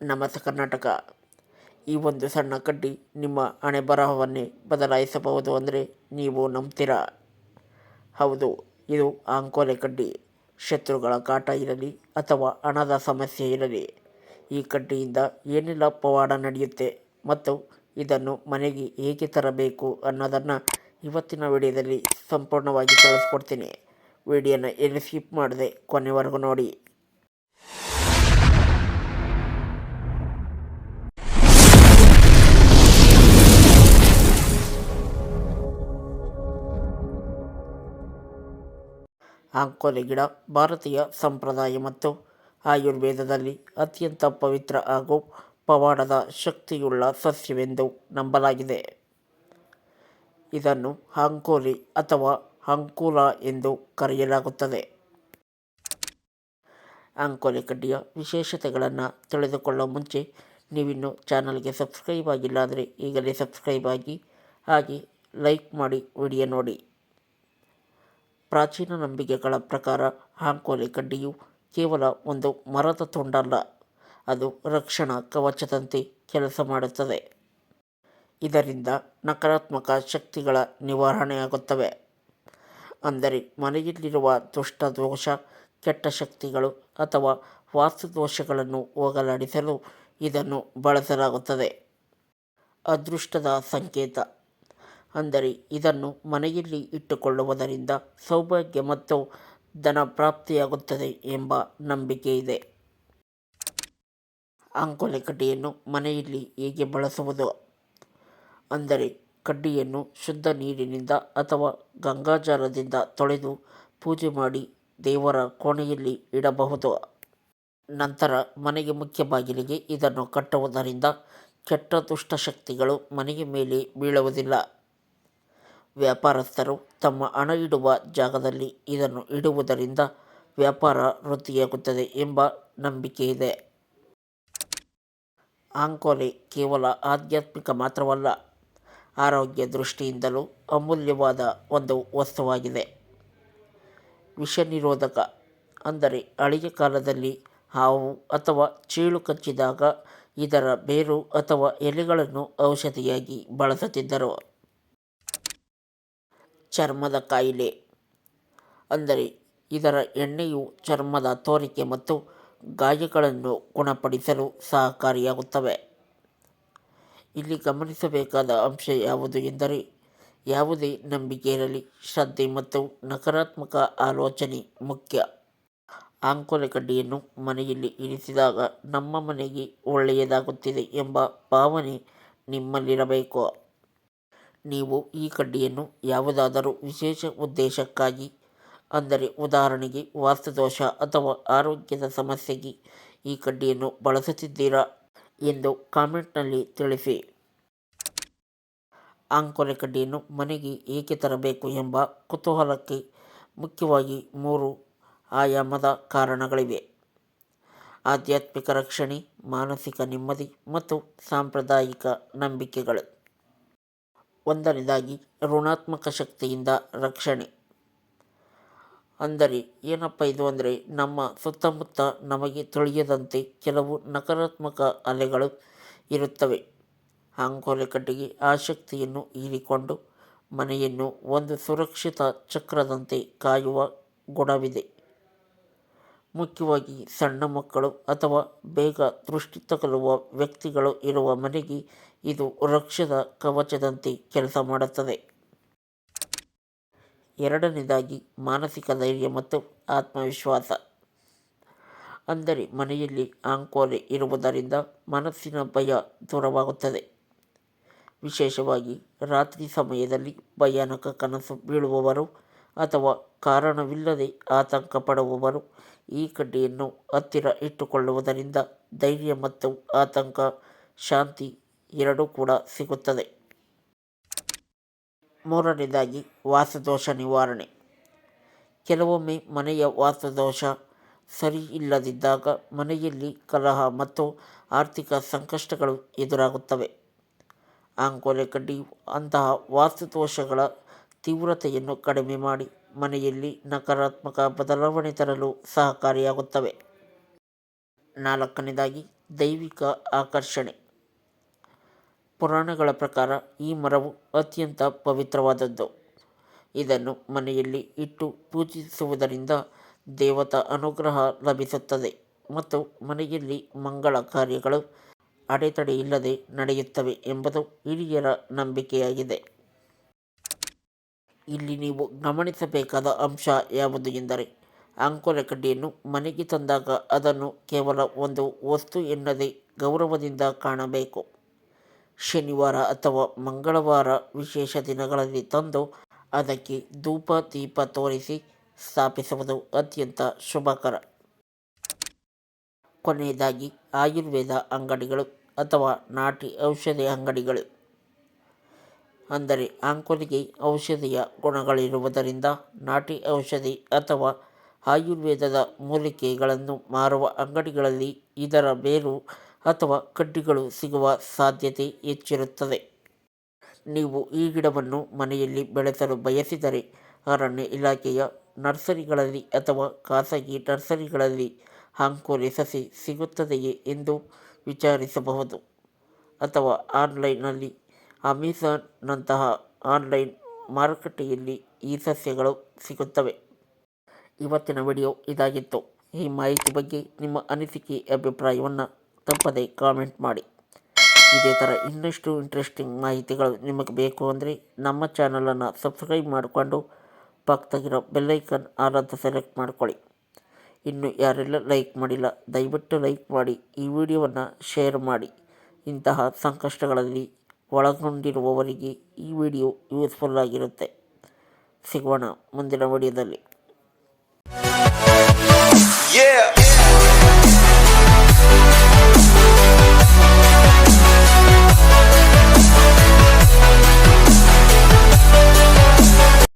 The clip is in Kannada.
ನಮಸ್ತೆ ಕರ್ನಾಟಕ. ಈ ಒಂದು ಸಣ್ಣ ಕಡ್ಡಿ ನಿಮ್ಮ ಹಣೆ ಬರಹವನ್ನೇ ಬದಲಾಯಿಸಬಹುದು ಅಂದರೆ ನೀವು ನಂಬ್ತೀರಾ. ಹೌದು, ಇದು ಆಂಕೋಲೆ ಕಡ್ಡಿ. ಶತ್ರುಗಳ ಕಾಟ ಇರಲಿ ಅಥವಾ ಹಣದ ಸಮಸ್ಯೆ ಇರಲಿ, ಈ ಕಡ್ಡಿಯಿಂದ ಏನೆಲ್ಲ ಪವಾಡ ನಡೆಯುತ್ತೆ ಮತ್ತು ಇದನ್ನು ಮನೆಗೆ ಹೇಗೆ ತರಬೇಕು ಅನ್ನೋದನ್ನು ಇವತ್ತಿನ ವಿಡಿಯೋದಲ್ಲಿ ಸಂಪೂರ್ಣವಾಗಿ ತಿಳಿಸ್ಕೊಡ್ತೀನಿ. ವಿಡಿಯೋನ ಎಲ್ಲಿ ಸ್ಕಿಪ್ ಮಾಡದೆ ಕೊನೆವರೆಗೂ ನೋಡಿ. ಆಂಕೋಲೆ ಗಿಡ ಭಾರತೀಯ ಸಂಪ್ರದಾಯ ಮತ್ತು ಆಯುರ್ವೇದದಲ್ಲಿ ಅತ್ಯಂತ ಪವಿತ್ರ ಹಾಗೂ ಪವಾಡದ ಶಕ್ತಿಯುಳ್ಳ ಸಸ್ಯವೆಂದು ನಂಬಲಾಗಿದೆ. ಇದನ್ನು ಅಂಕೋಲಿ ಅಥವಾ ಅಂಕುಲ ಎಂದು ಕರೆಯಲಾಗುತ್ತದೆ. ಅಂಕೋಲೆ ಕಡ್ಡಿಯ ವಿಶೇಷತೆಗಳನ್ನು ತಿಳಿದುಕೊಳ್ಳುವ ಮುಂಚೆ ನೀವಿನ್ನು ಚಾನಲ್ಗೆ ಸಬ್ಸ್ಕ್ರೈಬ್ ಆಗಿಲ್ಲ ಅಂದರೆ ಈಗಲೇ ಸಬ್ಸ್ಕ್ರೈಬ್ ಆಗಿ, ಹಾಗೆ ಲೈಕ್ ಮಾಡಿ ವಿಡಿಯೋ ನೋಡಿ. ಪ್ರಾಚೀನ ನಂಬಿಕೆಗಳ ಪ್ರಕಾರ ಹಾಂಕೋಲಿ ಕಡ್ಡಿಯು ಕೇವಲ ಒಂದು ಮರದ ತುಂಡಲ್ಲ, ಅದು ರಕ್ಷಣಾ ಕವಚದಂತೆ ಕೆಲಸ ಮಾಡುತ್ತದೆ. ಇದರಿಂದ ನಕಾರಾತ್ಮಕ ಶಕ್ತಿಗಳ ನಿವಾರಣೆಯಾಗುತ್ತವೆ. ಅಂದರೆ ಮನೆಯಲ್ಲಿರುವ ದುಷ್ಟ ದೋಷ, ಕೆಟ್ಟ ಶಕ್ತಿಗಳು ಅಥವಾ ವಾಸ್ತುದೋಷಗಳನ್ನು ಹೋಗಲಾಡಿಸಲು ಇದನ್ನು ಬಳಸಲಾಗುತ್ತದೆ. ಅದೃಷ್ಟದ ಸಂಕೇತ. ಅಂದರೆ ಇದನ್ನು ಮನೆಯಲ್ಲಿ ಇಟ್ಟುಕೊಳ್ಳುವುದರಿಂದ ಸೌಭಾಗ್ಯ ಮತ್ತು ಧನ ಪ್ರಾಪ್ತಿಯಾಗುತ್ತದೆ ಎಂಬ ನಂಬಿಕೆ ಇದೆ. ಅಂಕೋಲೆ ಕಡ್ಡಿಯನ್ನು ಮನೆಯಲ್ಲಿ ಹೇಗೆ ಬಳಸುವುದು? ಅಂದರೆ ಕಡ್ಡಿಯನ್ನು ಶುದ್ಧ ನೀರಿನಿಂದ ಅಥವಾ ಗಂಗಾಜಲದಿಂದ ತೊಳೆದು ಪೂಜೆ ಮಾಡಿ ದೇವರ ಕೋಣೆಯಲ್ಲಿ ಇಡಬಹುದು. ನಂತರ ಮನೆಗೆ ಮುಖ್ಯ ಬಾಗಿಲಿಗೆ ಇದನ್ನು ಕಟ್ಟುವುದರಿಂದ ಕೆಟ್ಟ ದುಷ್ಟಶಕ್ತಿಗಳು ಮನೆಯ ಮೇಲೆ ಬೀಳುವುದಿಲ್ಲ. ವ್ಯಾಪಾರಸ್ಥರು ತಮ್ಮ ಹಣ ಇಡುವ ಜಾಗದಲ್ಲಿ ಇದನ್ನು ಇಡುವುದರಿಂದ ವ್ಯಾಪಾರ ವೃದ್ಧಿಯಾಗುತ್ತದೆ ಎಂಬ ನಂಬಿಕೆ ಇದೆ. ಆಂಕೋಲೆ ಕೇವಲ ಆಧ್ಯಾತ್ಮಿಕ ಮಾತ್ರವಲ್ಲ, ಆರೋಗ್ಯ ದೃಷ್ಟಿಯಿಂದಲೂ ಅಮೂಲ್ಯವಾದ ಒಂದು ವಸ್ತುವಾಗಿದೆ. ವಿಷ ನಿರೋಧಕ ಅಂದರೆ ಹಳೆಯ ಕಾಲದಲ್ಲಿ ಹಾವು ಅಥವಾ ಚೀಳು ಕಚ್ಚಿದಾಗ ಇದರ ಬೇರು ಅಥವಾ ಎಲೆಗಳನ್ನು ಔಷಧಿಯಾಗಿ ಬಳಸುತ್ತಿದ್ದರು. ಚರ್ಮದ ಕಾಯಿಲೆ. ಅಂದರೆ ಇದರ ಎಣ್ಣೆಯು ಚರ್ಮದ ತೋರಿಕೆ ಮತ್ತು ಗಾಯಗಳನ್ನು ಗುಣಪಡಿಸಲು ಸಹಕಾರಿಯಾಗುತ್ತವೆ. ಇಲ್ಲಿ ಗಮನಿಸಬೇಕಾದ ಅಂಶ ಯಾವುದು ಎಂದರೆ ಯಾವುದೇ ನಂಬಿಕೆ ಇರಲಿ ಶ್ರದ್ಧೆ ಮತ್ತು ನಕಾರಾತ್ಮಕ ಆಲೋಚನೆ ಮುಖ್ಯ. ಆಂಕೋಲೆ ಕಡ್ಡಿಯನ್ನು ಮನೆಯಲ್ಲಿ ಇರಿಸಿದಾಗ ನಮ್ಮ ಮನೆಗೆ ಒಳ್ಳೆಯದಾಗುತ್ತಿದೆ ಎಂಬ ಭಾವನೆ ನಿಮ್ಮಲ್ಲಿರಬೇಕು. ನೀವು ಈ ಕಡ್ಡಿಯನ್ನು ಯಾವುದಾದರೂ ವಿಶೇಷ ಉದ್ದೇಶಕ್ಕಾಗಿ, ಅಂದರೆ ಉದಾಹರಣೆಗೆ ವಾಸ್ತುದೋಷ ಅಥವಾ ಆರೋಗ್ಯದ ಸಮಸ್ಯೆಗೆ ಈ ಕಡ್ಡಿಯನ್ನು ಬಳಸುತ್ತಿದ್ದೀರಾ ಎಂದು ಕಾಮೆಂಟ್ನಲ್ಲಿ ತಿಳಿಸಿ. ಆಂಕೋಲೆ ಕಡ್ಡಿಯನ್ನು ಮನೆಗೆ ಏಕೆ ತರಬೇಕು ಎಂಬ ಕುತೂಹಲಕ್ಕೆ ಮುಖ್ಯವಾಗಿ ಮೂರು ಆಯಾಮದ ಕಾರಣಗಳಿವೆ. ಆಧ್ಯಾತ್ಮಿಕ ರಕ್ಷಣೆ, ಮಾನಸಿಕ ನೆಮ್ಮದಿ ಮತ್ತು ಸಾಂಪ್ರದಾಯಿಕ ನಂಬಿಕೆಗಳು. ಒಂದನೇದಾಗಿ ಋಣಾತ್ಮಕ ಶಕ್ತಿಯಿಂದ ರಕ್ಷಣೆ. ಅಂದರೆ ಏನಪ್ಪ ಇದು ಅಂದರೆ ನಮ್ಮ ಸುತ್ತಮುತ್ತ ನಮಗೆ ತಿಳಿಯದಂತೆ ಕೆಲವು ನಕಾರಾತ್ಮಕ ಅಲೆಗಳು ಇರುತ್ತವೆ. ಅಂಕೋಲೆ ಕಟ್ಟಿಗೆ ಆ ಶಕ್ತಿಯನ್ನು ಹೀರಿಕೊಂಡು ಮನೆಯನ್ನು ಒಂದು ಸುರಕ್ಷಿತ ಚಕ್ರದಂತೆ ಕಾಯುವ ಗುಣವಿದೆ. ಮುಖ್ಯವಾಗಿ ಸಣ್ಣ ಮಕ್ಕಳು ಅಥವಾ ಬೇಗ ದೃಷ್ಟಿ ತಗಲುವ ವ್ಯಕ್ತಿಗಳು ಇರುವ ಮನೆಗೆ ಇದು ರಕ್ಷದ ಕವಚದಂತೆ ಕೆಲಸ ಮಾಡುತ್ತದೆ. ಎರಡನೇದಾಗಿ ಮಾನಸಿಕ ಧೈರ್ಯ ಮತ್ತು ಆತ್ಮವಿಶ್ವಾಸ. ಅಂದರೆ ಮನೆಯಲ್ಲಿ ಆಂಕೋಲೆ ಇರುವುದರಿಂದ ಮನಸ್ಸಿನ ಭಯ ದೂರವಾಗುತ್ತದೆ. ವಿಶೇಷವಾಗಿ ರಾತ್ರಿ ಸಮಯದಲ್ಲಿ ಭಯಾನಕ ಕನಸು ಬೀಳುವವರು ಅಥವಾ ಕಾರಣವಿಲ್ಲದೆ ಆತಂಕ ಪಡುವವರು ಈ ಕಡ್ಡಿಯನ್ನು ಹತ್ತಿರ ಇಟ್ಟುಕೊಳ್ಳುವುದರಿಂದ ಧೈರ್ಯ ಮತ್ತು ಆತಂಕ, ಶಾಂತಿ ಎರಡೂ ಕೂಡ ಸಿಗುತ್ತದೆ. ಮೂರನೇದಾಗಿ ವಾಸದೋಷ ನಿವಾರಣೆ. ಕೆಲವೊಮ್ಮೆ ಮನೆಯ ವಾಸದೋಷ ಸರಿ ಇಲ್ಲದಿದ್ದಾಗ ಮನೆಯಲ್ಲಿ ಕಲಹ ಮತ್ತು ಆರ್ಥಿಕ ಸಂಕಷ್ಟಗಳು ಎದುರಾಗುತ್ತವೆ. ಅಂಕೋಲೆ ಕಡ್ಡಿಯು ಅಂತಹ ವಾಸ್ತುದೋಷಗಳ ತೀವ್ರತೆಯನ್ನು ಕಡಿಮೆ ಮಾಡಿ ಮನೆಯಲ್ಲಿ ನಕಾರಾತ್ಮಕ ಬದಲಾವಣೆ ತರಲು ಸಹಕಾರಿಯಾಗುತ್ತವೆ. ನಾಲ್ಕನೇದಾಗಿ, ದೈವಿಕ ಆಕರ್ಷಣೆ. ಪುರಾಣಗಳ ಪ್ರಕಾರ ಈ ಮರವು ಅತ್ಯಂತ ಪವಿತ್ರವಾದದ್ದು. ಇದನ್ನು ಮನೆಯಲ್ಲಿ ಇಟ್ಟು ಪೂಜಿಸುವುದರಿಂದ ದೇವತಾ ಅನುಗ್ರಹ ಲಭಿಸುತ್ತದೆ ಮತ್ತು ಮನೆಯಲ್ಲಿ ಮಂಗಳ ಕಾರ್ಯಗಳು ಅಡೆತಡೆಯಿಲ್ಲದೆ ನಡೆಯುತ್ತವೆ ಎಂಬುದು ಹಿರಿಯರ ನಂಬಿಕೆಯಾಗಿದೆ. ಇಲ್ಲಿ ನೀವು ಗಮನಿಸಬೇಕಾದ ಅಂಶ ಯಾವುದು ಎಂದರೆ ಅಂಕುರ ಕಡ್ಡಿಯನ್ನು ಮನೆಗೆ ತಂದಾಗ ಅದನ್ನು ಕೇವಲ ಒಂದು ವಸ್ತು ಎನ್ನದೇ ಗೌರವದಿಂದ ಕಾಣಬೇಕು. ಶನಿವಾರ ಅಥವಾ ಮಂಗಳವಾರ ವಿಶೇಷ ದಿನಗಳಲ್ಲಿ ತಂದು ಅದಕ್ಕೆ ಧೂಪ, ದೀಪ ತೋರಿಸಿ ಸ್ಥಾಪಿಸುವುದು ಅತ್ಯಂತ ಶುಭಕರ. ಕೊನೆಯದಾಗಿ ಆಯುರ್ವೇದ ಅಂಗಡಿಗಳು ಅಥವಾ ನಾಟಿ ಔಷಧಿ ಅಂಗಡಿಗಳು. ಅಂದರೆ ಆಂಕೋಲಿಗೆ ಔಷಧಿಯ ಗುಣಗಳಿರುವುದರಿಂದ ನಾಟಿ ಔಷಧಿ ಅಥವಾ ಆಯುರ್ವೇದದ ಮೂಲಿಕೆಗಳನ್ನು ಮಾರುವ ಅಂಗಡಿಗಳಲ್ಲಿ ಇದರ ಬೇರು ಅಥವಾ ಕಡ್ಡಿಗಳು ಸಿಗುವ ಸಾಧ್ಯತೆ ಹೆಚ್ಚಿರುತ್ತದೆ. ನೀವು ಈ ಗಿಡವನ್ನು ಮನೆಯಲ್ಲಿ ಬೆಳೆಸಲು ಬಯಸಿದರೆ ಅರಣ್ಯ ಇಲಾಖೆಯ ನರ್ಸರಿಗಳಲ್ಲಿ ಅಥವಾ ಖಾಸಗಿ ನರ್ಸರಿಗಳಲ್ಲಿ ಆಂಕೋಲಿ ಸಸಿ ಸಿಗುತ್ತದೆಯೇ ಎಂದು ವಿಚಾರಿಸಬಹುದು. ಅಥವಾ ಆನ್ಲೈನ್ನಲ್ಲಿ ಅಮೆಜಾನ್ನಂತಹ ಆನ್ಲೈನ್ ಮಾರುಕಟ್ಟೆಯಲ್ಲಿ ಈ ಸಸ್ಯಗಳು ಸಿಗುತ್ತವೆ. ಇವತ್ತಿನ ವಿಡಿಯೋ ಇದಾಗಿತ್ತು. ಈ ಮಾಹಿತಿ ಬಗ್ಗೆ ನಿಮ್ಮ ಅನಿಸಿಕೆ, ಅಭಿಪ್ರಾಯವನ್ನು ತಪ್ಪದೆ ಕಾಮೆಂಟ್ ಮಾಡಿ. ಇದೇ ಥರ ಇನ್ನಷ್ಟು ಇಂಟ್ರೆಸ್ಟಿಂಗ್ ಮಾಹಿತಿಗಳು ನಿಮಗೆ ಬೇಕು ಅಂದರೆ ನಮ್ಮ ಚಾನಲನ್ನು ಸಬ್ಸ್ಕ್ರೈಬ್ ಮಾಡಿಕೊಂಡು ಪಕ್ಕದಾಗಿರೋ ಬೆಲ್ಲೈಕನ್ ಆಲ್ ಅಂತ ಸೆಲೆಕ್ಟ್ ಮಾಡ್ಕೊಳ್ಳಿ. ಇನ್ನು ಯಾರೆಲ್ಲ ಲೈಕ್ ಮಾಡಿಲ್ಲ, ದಯವಿಟ್ಟು ಲೈಕ್ ಮಾಡಿ, ಈ ವಿಡಿಯೋವನ್ನು ಶೇರ್ ಮಾಡಿ. ಇಂತಹ ಸಂಕಷ್ಟಗಳಲ್ಲಿ ಒಳಗೊಂಡಿರುವವರಿಗೆ ಈ ವಿಡಿಯೋ ಯೂಸ್ಫುಲ್ ಆಗಿರುತ್ತೆ ಸಿಗೋಣ ಮುಂದಿನ ವಿಡಿಯೋದಲ್ಲಿ.